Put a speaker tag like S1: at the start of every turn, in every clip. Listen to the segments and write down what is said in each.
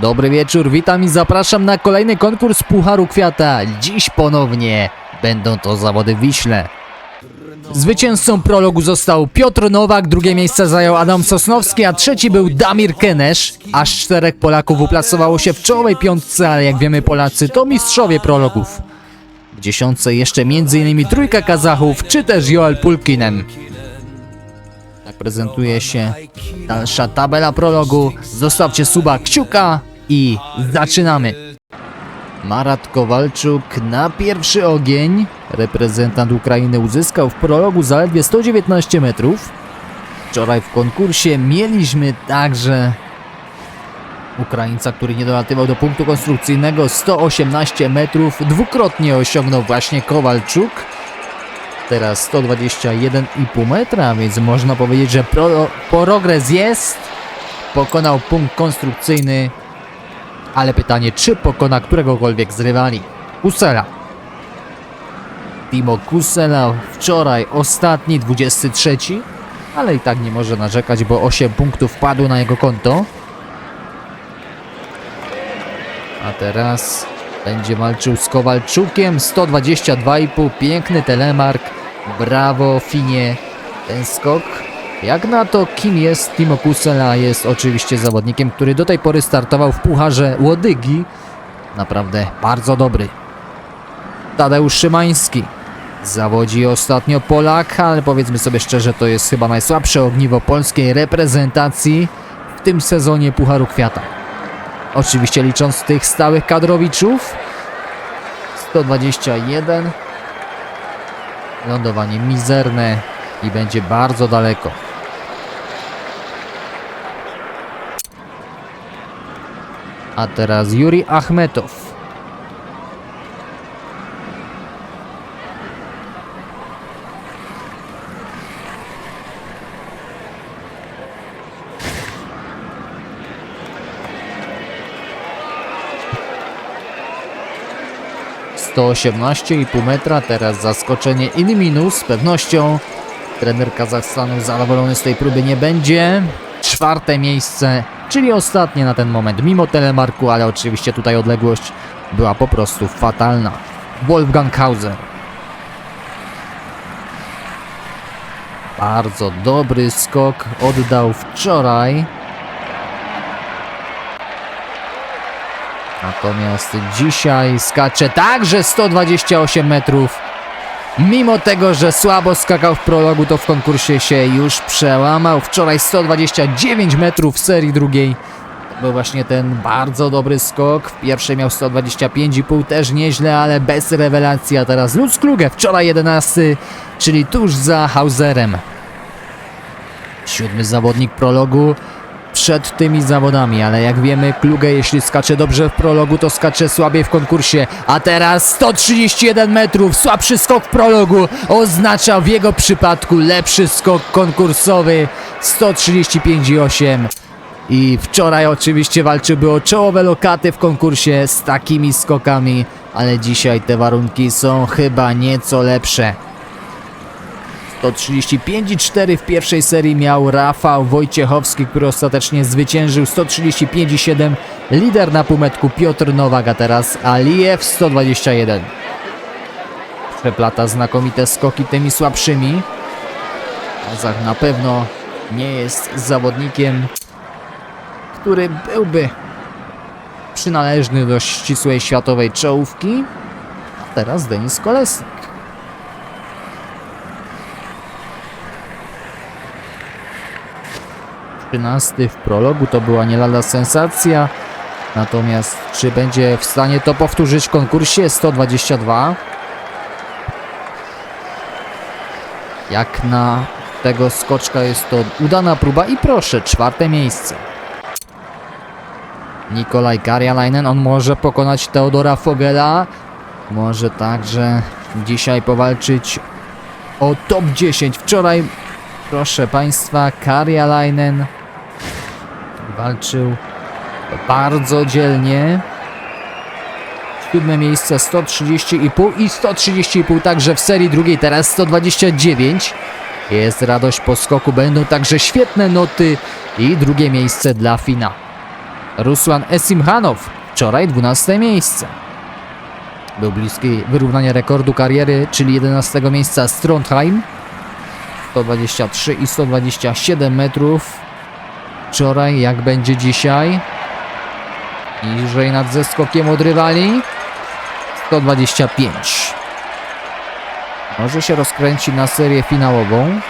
S1: Dobry wieczór, witam i zapraszam na kolejny konkurs Pucharu Kwiata. Dziś ponownie będą to zawody Wiśle. Zwycięzcą prologu został Piotr Nowak, drugie miejsce zajął Adam Sosnowski, a trzeci był Damir Kenesz. Aż czterech Polaków uplasowało się w czołowej piątce, ale jak wiemy Polacy to mistrzowie prologów. W dziesiątce jeszcze m.in. trójka Kazachów, czy też Joel Pulkinen. Tak prezentuje się dalsza tabela prologu. Zostawcie suba, kciuka i zaczynamy. Marat Kowalczuk na pierwszy ogień. Reprezentant Ukrainy uzyskał w prologu zaledwie 119 metrów. Wczoraj w konkursie mieliśmy także Ukraińca, który nie dolatywał do punktu konstrukcyjnego 118 metrów. Dwukrotnie osiągnął właśnie Kowalczuk. Teraz 121,5 metra, więc można powiedzieć, że pro, progres jest. Pokonał punkt konstrukcyjny, ale pytanie, czy pokona któregokolwiek z rywali. Kusela. Timo Kusela wczoraj ostatni, 23, ale i tak nie może narzekać, bo 8 punktów padło na jego konto. A teraz będzie walczył z Kowalczukiem. 122,5. Piękny telemark. Brawo, Finie. Ten skok. Jak na to, kim jest Timo Kusela? Jest oczywiście zawodnikiem, który do tej pory startował w Pucharze Łodygi. Naprawdę bardzo dobry. Tadeusz Szymański. Zawodzi ostatnio Polak, ale powiedzmy sobie szczerze, to jest chyba najsłabsze ogniwo polskiej reprezentacji w tym sezonie Pucharu Kwiata. Oczywiście licząc tych stałych kadrowiczów. 121. Lądowanie mizerne i będzie bardzo daleko. A teraz Yuri Achmetow. I pół metra, teraz zaskoczenie in minus, z pewnością trener Kazachstanu zadowolony z tej próby nie będzie. Czwarte miejsce, czyli ostatnie na ten moment, mimo telemarku, ale oczywiście tutaj odległość była po prostu fatalna. Wolfgang Hauser. Bardzo dobry skok oddał wczoraj. Natomiast dzisiaj skacze także 128 metrów. Mimo tego, że słabo skakał w prologu, to w konkursie się już przełamał. Wczoraj 129 metrów w serii drugiej. To był właśnie ten bardzo dobry skok. W pierwszej miał 125,5, też nieźle, ale bez rewelacji. A teraz Lutz Kluge, wczoraj 11, czyli tuż za Hauserem. Siódmy zawodnik prologu przed tymi zawodami, ale jak wiemy, Kluge jeśli skacze dobrze w prologu, to skacze słabiej w konkursie. A teraz 131 metrów, słabszy skok w prologu oznacza w jego przypadku lepszy skok konkursowy 135,8. I wczoraj oczywiście walczyłby o czołowe lokaty w konkursie z takimi skokami, ale dzisiaj te warunki są chyba nieco lepsze. 135,4 w pierwszej serii miał Rafał Wojciechowski, który ostatecznie zwyciężył 135,7. Lider na półmetku Piotr Nowak, a teraz Alijew 121. Przeplata znakomite skoki tymi słabszymi. Kazach na pewno nie jest zawodnikiem, który byłby przynależny do ścisłej światowej czołówki. A teraz Denis Kolesnik. 13 w prologu to była nie lada sensacja. Natomiast czy będzie w stanie to powtórzyć w konkursie 122? Jak na tego skoczka jest to udana próba i proszę, czwarte miejsce. Nikolaj Karjalainen, on może pokonać Teodora Fogela. Może także dzisiaj powalczyć o top 10. Wczoraj, proszę Państwa, Karjalainen walczył bardzo dzielnie. Siódme miejsce 130,5 i 130,5 także w serii drugiej, teraz 129. Jest radość po skoku, będą także świetne noty i drugie miejsce dla Fina. Ruslan Esimhanow, wczoraj 12 miejsce. Był bliski wyrównania rekordu kariery, czyli 11 miejsca z Trondheim. 123 i 127 metrów. Wczoraj, jak będzie dzisiaj? Niżej nad zeskokiem od rywali. 125. Może się rozkręci na serię finałową.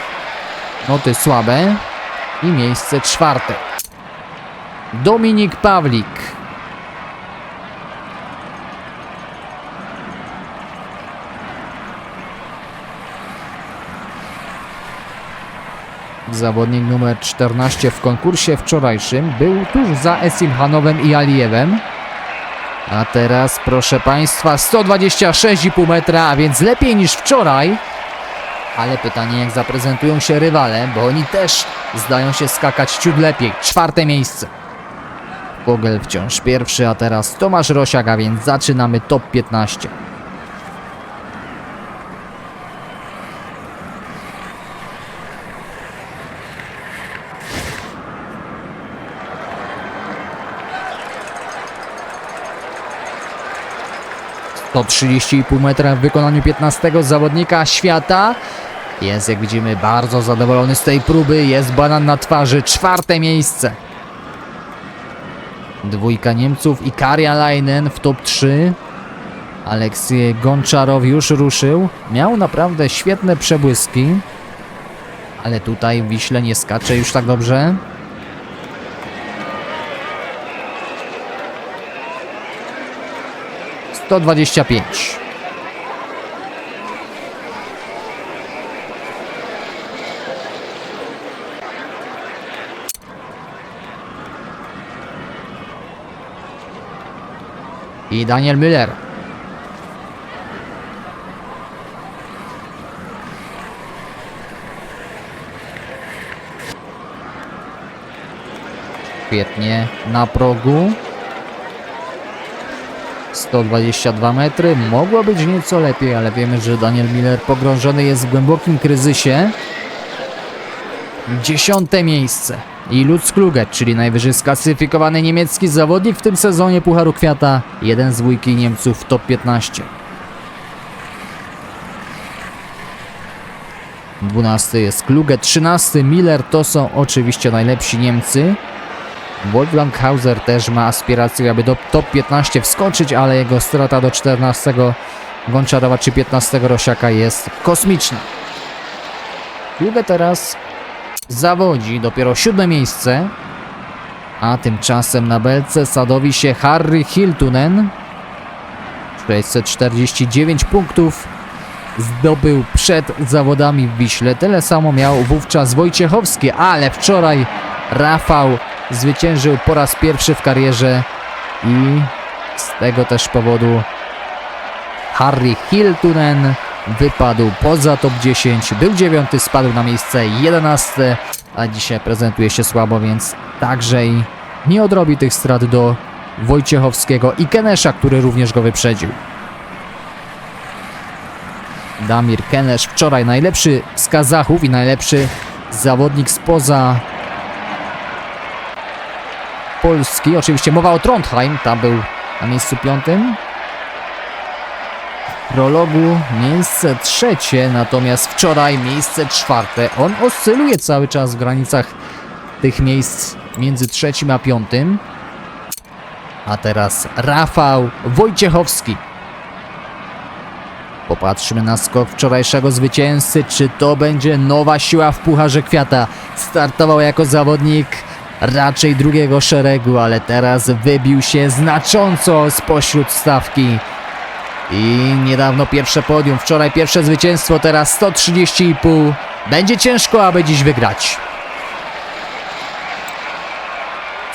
S1: Noty słabe. I miejsce czwarte. Dominik Pawlik. Zawodnik numer 14 w konkursie wczorajszym był tuż za Esimhanowem i Alijewem. A teraz, proszę Państwa, 126,5 metra, a więc lepiej niż wczoraj. Ale pytanie, jak zaprezentują się rywale, bo oni też zdają się skakać ciut lepiej. Czwarte miejsce. Pogel wciąż pierwszy, a teraz Tomasz Rosiak, a więc zaczynamy top 15. To 30,5 metra w wykonaniu 15 zawodnika świata. Jest, jak widzimy, bardzo zadowolony z tej próby. Jest banan na twarzy. Czwarte miejsce. Dwójka Niemców i Karjalainen w top 3. Aleksiej Gonczarow już ruszył. Miał naprawdę świetne przebłyski. Ale tutaj Wiśle nie skacze już tak dobrze. Sto dwadzieścia pięć. I Daniel Müller. Świetnie na progu. 122 metry. Mogło być nieco lepiej, ale wiemy, że Daniel Miller pogrążony jest w głębokim kryzysie. Dziesiąte miejsce. I Lutz Kluge, czyli najwyżej sklasyfikowany niemiecki zawodnik w tym sezonie Pucharu Kwiata. Jeden z dwójki Niemców w top 15. 12 jest Kluge, 13 Miller to są oczywiście najlepsi Niemcy. Wolfgang Hauser też ma aspiracje, aby do top 15 wskoczyć, ale jego strata do 14 Gonczarowa czy 15 Rosiaka jest kosmiczna. Kluge teraz zawodzi dopiero siódme miejsce, a tymczasem na belce sadowi się Harry Hiltunen. 649 punktów zdobył przed zawodami w Wiśle. Tyle samo miał wówczas Wojciechowski, ale wczoraj Rafał zwyciężył po raz pierwszy w karierze i z tego też powodu Harry Hiltunen wypadł poza top 10, był dziewiąty, spadł na miejsce 11, a dzisiaj prezentuje się słabo, więc także i nie odrobi tych strat do Wojciechowskiego i Kenesza, który również go wyprzedził. Damir Kenesz wczoraj najlepszy z Kazachów i najlepszy zawodnik spoza Polski. Oczywiście mowa o Trondheim, tam był na miejscu piątym. Prologu miejsce trzecie, natomiast wczoraj miejsce czwarte. On oscyluje cały czas w granicach tych miejsc między trzecim a piątym. A teraz Rafał Wojciechowski. Popatrzmy na skok wczorajszego zwycięzcy. Czy to będzie nowa siła w Pucharze Kwiata? Startował jako zawodnik raczej drugiego szeregu, ale teraz wybił się znacząco spośród stawki. I niedawno pierwsze podium, wczoraj pierwsze zwycięstwo, teraz 130,5. Będzie ciężko, aby dziś wygrać.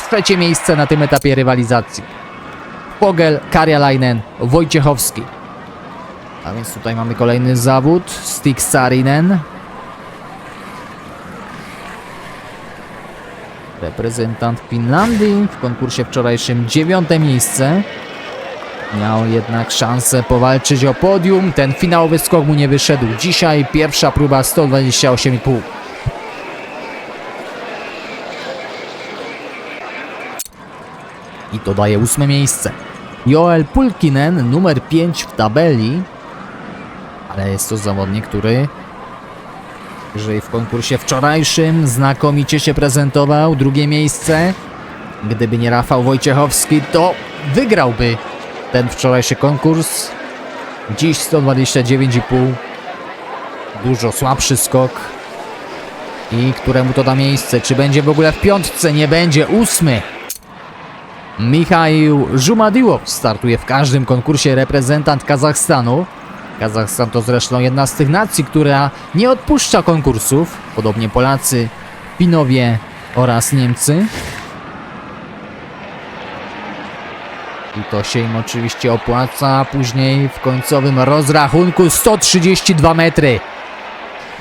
S1: Trzecie miejsce na tym etapie rywalizacji. Pogel, Karjalainen, Wojciechowski. A więc tutaj mamy kolejny zawód. Stig Sarinen. Reprezentant Finlandii w konkursie wczorajszym dziewiąte miejsce. Miał jednak szansę powalczyć o podium. Ten finałowy skok mu nie wyszedł. Dzisiaj pierwsza próba 128,5. i to daje ósme miejsce. Joel Pulkinen, numer 5 w tabeli, ale jest to zawodnik, który jeżeli w konkursie wczorajszym znakomicie się prezentował, drugie miejsce. Gdyby nie Rafał Wojciechowski, to wygrałby ten wczorajszy konkurs. Dziś 129,5. Dużo słabszy skok. I któremu to da miejsce? Czy będzie w ogóle w piątce? Nie będzie. Ósmy. Michał Żumadiłow startuje w każdym konkursie reprezentant Kazachstanu. Kazachstan to zresztą jedna z tych nacji, która nie odpuszcza konkursów. Podobnie Polacy, Finowie oraz Niemcy. I to się im oczywiście opłaca. Później w końcowym rozrachunku 132 metry.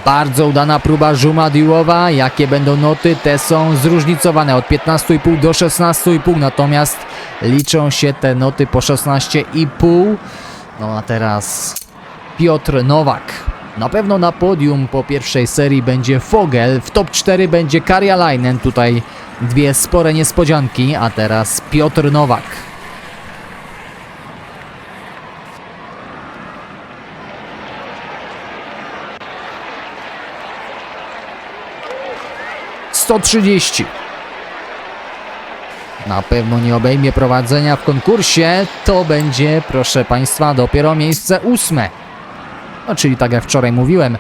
S1: Bardzo udana próba Żumadiłowa. Jakie będą noty? Te są zróżnicowane od 15,5 do 16,5. Natomiast liczą się te noty po 16,5. No a teraz Piotr Nowak. Na pewno na podium po pierwszej serii będzie Fogel, w top 4 będzie Karjalainen, tutaj dwie spore niespodzianki, a teraz Piotr Nowak. Sto trzydzieści. Na pewno nie obejmie prowadzenia w konkursie. To będzie, proszę Państwa, dopiero miejsce ósme. No, czyli tak jak wczoraj mówiłem,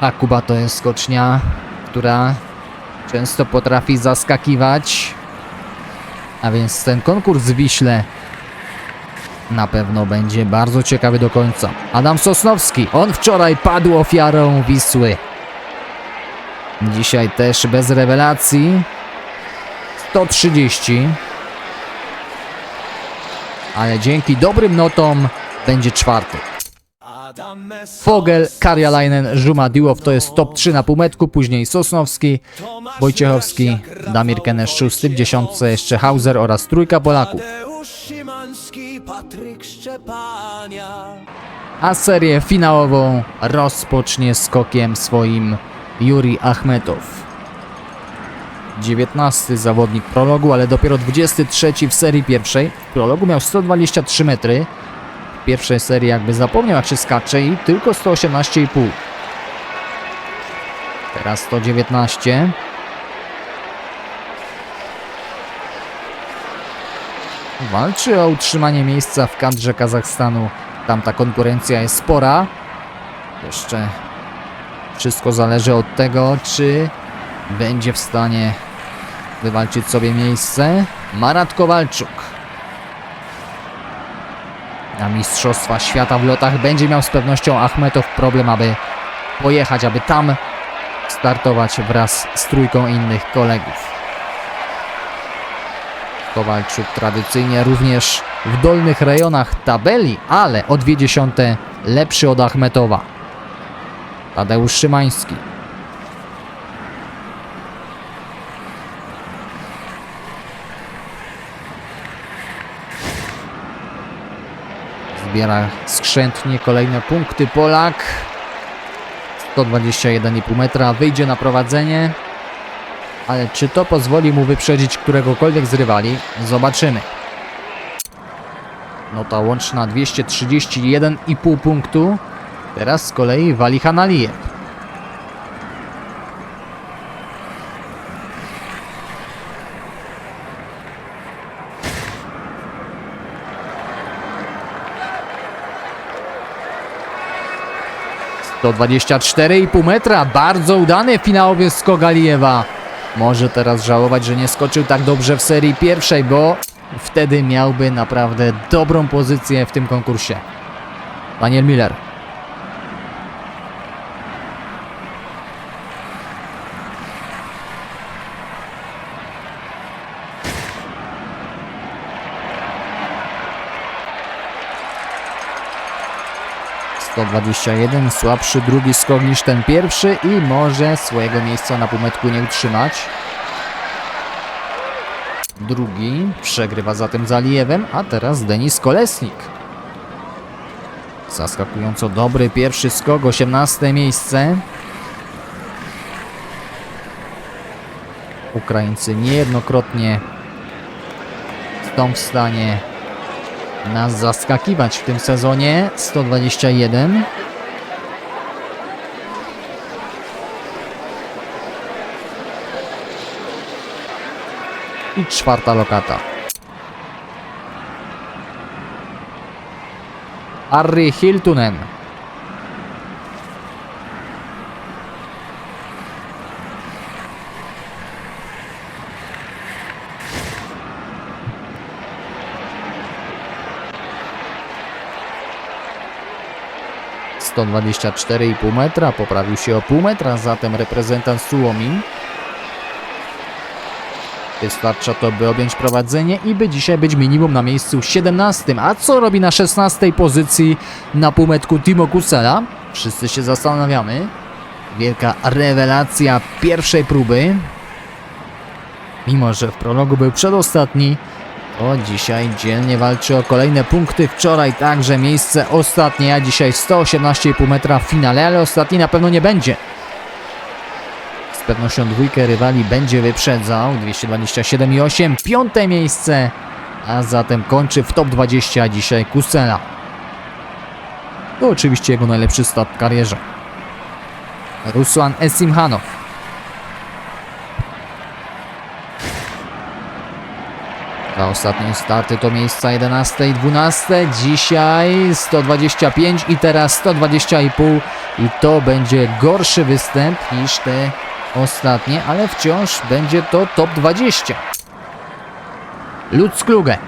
S1: Akuba to jest skocznia, która często potrafi zaskakiwać. A więc ten konkurs w Wiśle na pewno będzie bardzo ciekawy do końca. Adam Sosnowski, on wczoraj padł ofiarą Wisły. Dzisiaj też bez rewelacji. 130. Ale dzięki dobrym notom będzie czwarty. Fogel, Karjalainen, Żumadiłow to jest top 3 na półmetku, później Sosnowski, Wojciechowski, Damir Kenesz szósty, w dziesiątce jeszcze Hauser oraz trójka Polaków. A serię finałową rozpocznie skokiem swoim Juri Achmetow. 19 zawodnik prologu, ale dopiero 23 w serii pierwszej. W prologu miał 123 metry. Pierwszej serii jakby zapomniał jak się skacze i tylko 118,5. Teraz 119. Walczy o utrzymanie miejsca w kadrze Kazachstanu. Tam ta konkurencja jest spora. Jeszcze wszystko zależy od tego, czy będzie w stanie wywalczyć sobie miejsce. Marat Kowalczuk. Na Mistrzostwa Świata w lotach będzie miał z pewnością Achmetow problem, aby pojechać, aby tam startować wraz z trójką innych kolegów. Kowalczuk tradycyjnie również w dolnych rejonach tabeli, ale o dwie dziesiąte lepszy od Achmetowa. Tadeusz Szymański. Zbiera skrzętnie kolejne punkty Polak. 121,5 metra wyjdzie na prowadzenie. Ale czy to pozwoli mu wyprzedzić któregokolwiek z rywali? Zobaczymy. Nota łączna 231,5 punktu. Teraz z kolei Walihan Alijew. To 24,5 metra. Bardzo udany finałowy skok Alijewa. Może teraz żałować, że nie skoczył tak dobrze w serii pierwszej, bo wtedy miałby naprawdę dobrą pozycję w tym konkursie. Daniel Miller. To 21, słabszy drugi skok niż ten pierwszy i może swojego miejsca na półmetku nie utrzymać. Drugi przegrywa zatem z Alijewem, a teraz Denis Kolesnik. Zaskakująco dobry pierwszy skok, 18 miejsce. Ukraińcy niejednokrotnie są w stanie nas zaskakiwać w tym sezonie. 121. I czwarta lokata. Harry Hiltunen. Sto dwadzieścia cztery i pół metra, poprawił się o pół metra, zatem reprezentant Suomi. Wystarcza to, by objąć prowadzenie i by dzisiaj być minimum na miejscu 17. A co robi na 16 pozycji na półmetku Timo Kusela? Wszyscy się zastanawiamy. Wielka rewelacja pierwszej próby. Mimo, że w prologu był przedostatni, to dzisiaj dzielnie walczy o kolejne punkty. Wczoraj także miejsce ostatnie, a dzisiaj 118,5 metra w finale, ale ostatni na pewno nie będzie. Z pewnością dwójkę rywali będzie wyprzedzał. 227,8. Piąte miejsce. A zatem kończy w top 20 dzisiaj Kusela. To oczywiście jego najlepszy start w karierze. Ruslan Esimhanow. Dwa ostatnie starty to miejsca 11 i 12. Dzisiaj 125 i teraz 120,5 i to będzie gorszy występ niż te ostatnie, ale wciąż będzie to top 20. Lutz Kluge.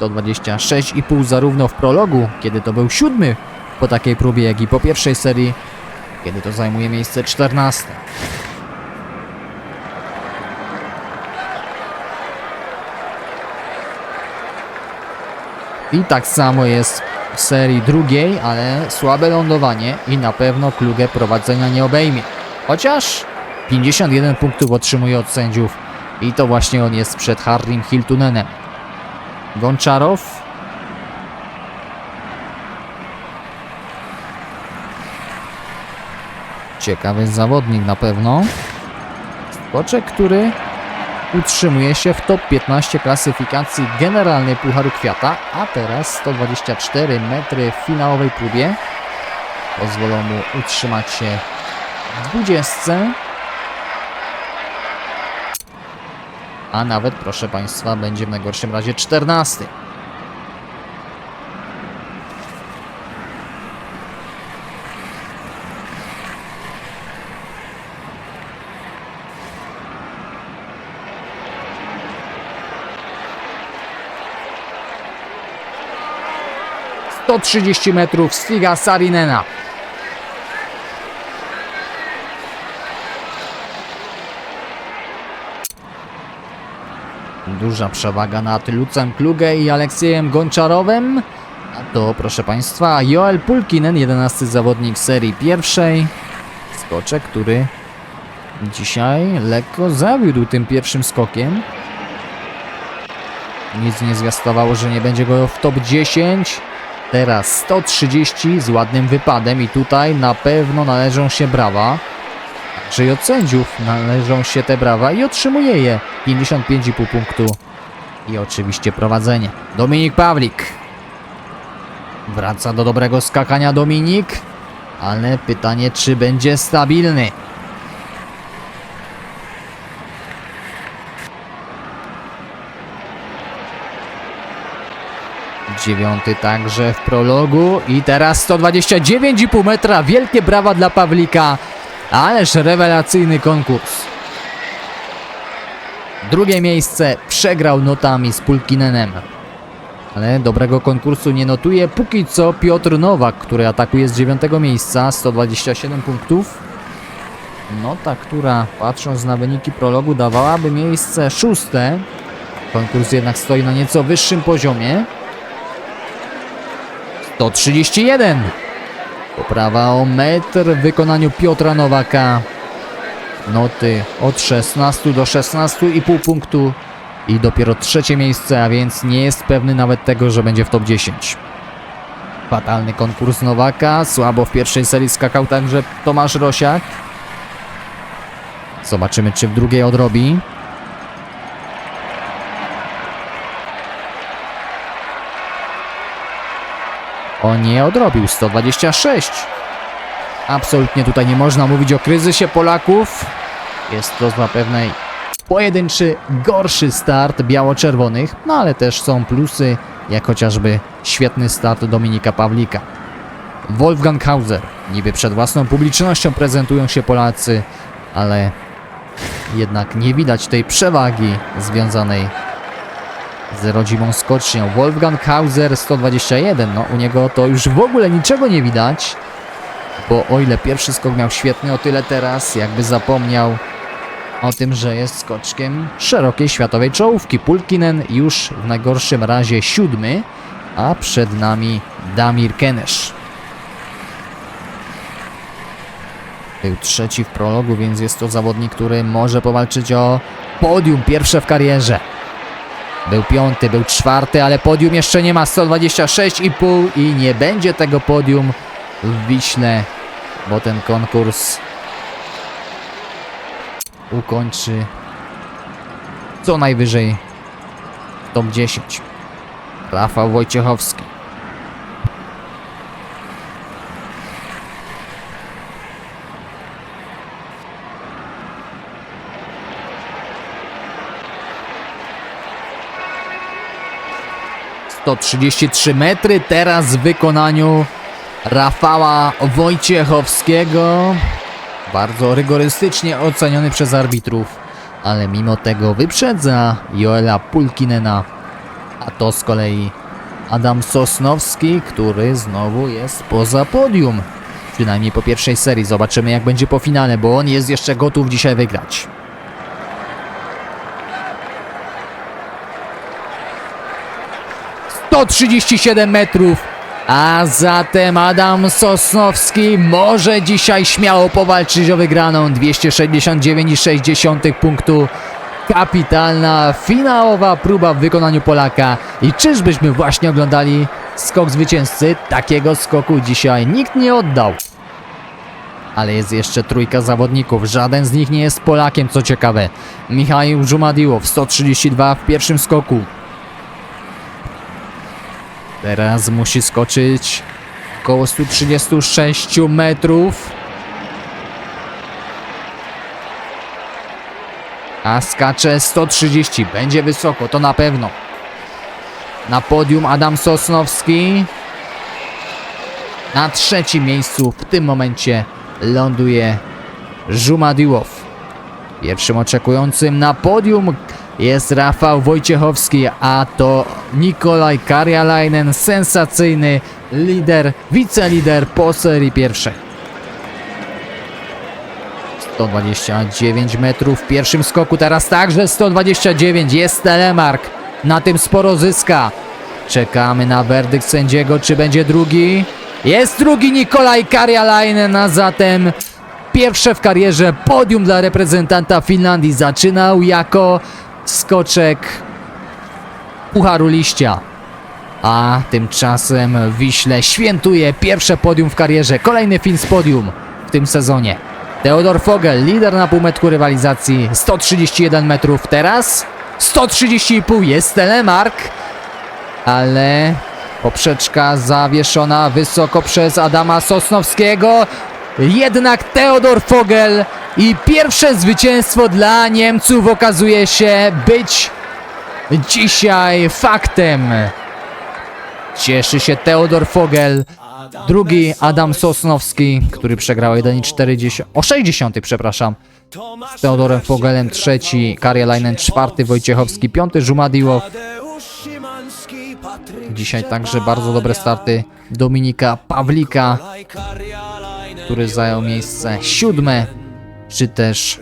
S1: 126,5 zarówno w prologu, kiedy to był siódmy po takiej próbie, jak i po pierwszej serii, kiedy to zajmuje miejsce 14. I tak samo jest w serii drugiej, ale słabe lądowanie i na pewno Kluge prowadzenia nie obejmie. Chociaż 51 punktów otrzymuje od sędziów i to właśnie on jest przed Harrym Hiltunenem. Gonczarow Ciekawy zawodnik na pewno. Spoczek, który utrzymuje się w top 15 klasyfikacji generalnej Pucharu Kwiata, a teraz 124 metry w finałowej próbie pozwolą mu utrzymać się w 20. A nawet, proszę Państwa, będzie w najgorszym razie 14. To 30 metrów Stiga Sarinena. Duża przewaga nad Lucem Kluge i Aleksiejem Gonczarowem. A to, proszę Państwa, Joel Pulkinen, 11 zawodnik serii pierwszej. Skoczek, który dzisiaj lekko zawiódł tym pierwszym skokiem. Nic nie zwiastowało, że nie będzie go w top 10. Teraz 130 z ładnym wypadem i tutaj na pewno należą się brawa. Także i od sędziów należą się te brawa i otrzymuje je 55,5 punktu. I oczywiście prowadzenie. Dominik Pawlik. Wraca do dobrego skakania Dominik. Ale pytanie, czy będzie stabilny. Dziewiąty także w prologu i teraz 129,5 metra. Wielkie brawa dla Pawlika. Ależ rewelacyjny konkurs. Drugie miejsce przegrał notami z Pulkinenem. Ale dobrego konkursu nie notuje póki co Piotr Nowak, który atakuje z dziewiątego miejsca, 127 punktów. Nota, która patrząc na wyniki prologu dawałaby miejsce szóste. Konkurs jednak stoi na nieco wyższym poziomie. 131. Poprawa o metr w wykonaniu Piotra Nowaka. Noty od 16 do 16,5 punktu i dopiero trzecie miejsce, a więc nie jest pewny nawet tego, że będzie w top 10. Fatalny konkurs Nowaka, słabo w pierwszej serii skakał także Tomasz Rosiak. Zobaczymy, czy w drugiej odrobi. O nie odrobił 126. Absolutnie tutaj nie można mówić o kryzysie Polaków. Jest to zapewne pojedynczy, gorszy start biało-czerwonych, no ale też są plusy, jak chociażby świetny start Dominika Pawlika. Wolfgang Hauser. Niby przed własną publicznością prezentują się Polacy, ale jednak nie widać tej przewagi związanej z rodzimą skocznią. Wolfgang Hauser 121, no u niego to już w ogóle niczego nie widać, bo o ile pierwszy skok miał świetny, o tyle teraz jakby zapomniał o tym, że jest skoczkiem szerokiej światowej czołówki. Pulkinen już w najgorszym razie siódmy, a przed nami Damir Kenesz. Był trzeci w prologu, więc jest to zawodnik, który może powalczyć o podium pierwsze w karierze. Był piąty, był czwarty, ale podium jeszcze nie ma 126,5 i nie będzie tego podium w Wiśle, bo ten konkurs ukończy co najwyżej top 10. Rafał Wojciechowski. To 33 metry teraz w wykonaniu Rafała Wojciechowskiego. Bardzo rygorystycznie oceniony przez arbitrów, ale mimo tego wyprzedza Joela Pulkinena, a to z kolei Adam Sosnowski, który znowu jest poza podium. Przynajmniej po pierwszej serii. Zobaczymy jak będzie po finale, bo on jest jeszcze gotów dzisiaj wygrać. To 37 metrów. A zatem Adam Sosnowski może dzisiaj śmiało powalczyć o wygraną 269,6 punktu. Kapitalna, finałowa próba w wykonaniu Polaka. I czyżbyśmy właśnie oglądali skok zwycięzcy? Takiego skoku dzisiaj nikt nie oddał. Ale jest jeszcze trójka zawodników. Żaden z nich nie jest Polakiem, co ciekawe. Michał Żumadiłow 132 w pierwszym skoku. Teraz musi skoczyć około 136 metrów. A skacze 130. Będzie wysoko, to na pewno. Na podium Adam Sosnowski. Na trzecim miejscu w tym momencie ląduje Żumadiłow. Pierwszym oczekującym na podium jest Rafał Wojciechowski, a to Nikolaj Karjalainen, sensacyjny lider, wicelider po serii pierwszej. 129 metrów w pierwszym skoku, teraz także 129, jest telemark, na tym sporo zyska. Czekamy na werdykt sędziego, czy będzie drugi? Jest drugi Nikolaj Karjalainen, a zatem pierwsze w karierze podium dla reprezentanta Finlandii. Zaczynał jako skoczek Pucharu Liścia. A tymczasem Wiśle świętuje pierwsze podium w karierze. Kolejny Fin z podium w tym sezonie. Teodor Fogel, lider na półmetku rywalizacji, 131 metrów. Teraz 130,5 jest telemark, ale poprzeczka zawieszona wysoko przez Adama Sosnowskiego. Jednak Teodor Fogel i pierwsze zwycięstwo dla Niemców okazuje się być dzisiaj faktem. Cieszy się Teodor Fogel. Drugi Adam Sosnowski, który przegrał 1,40 o 60, przepraszam. Z Teodorem Fogelem trzeci, Karjalainen czwarty, Wojciechowski piąty, Żumadiłow. Dzisiaj także bardzo dobre starty Dominika Pawlika, który zajął miejsce siódme, czy też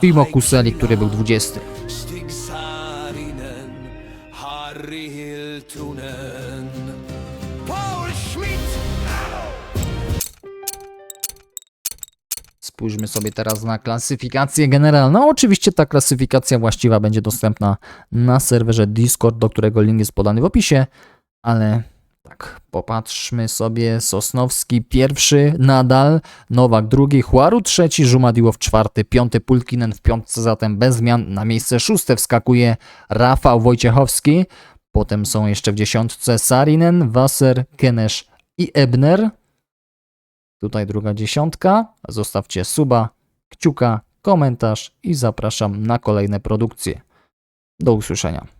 S1: Timo Kuseli, który był 20.
S2: Stig Saarinen, Harry Hiltunen, Paul Schmidt,
S1: Spójrzmy sobie teraz na klasyfikację generalną. Oczywiście ta klasyfikacja właściwa będzie dostępna na serwerze Discord, do którego link jest podany w opisie, ale tak, popatrzmy sobie. Sosnowski pierwszy nadal, Nowak drugi, Chłaru trzeci, Żumadiłow czwarty, piąty Pulkinen w piątce, zatem bez zmian na miejsce szóste wskakuje Rafał Wojciechowski. Potem są jeszcze w dziesiątce Sarinen, Wasser, Kenesz, i Ebner. Tutaj druga dziesiątka. Zostawcie suba, kciuka, komentarz i zapraszam na kolejne produkcje. Do usłyszenia.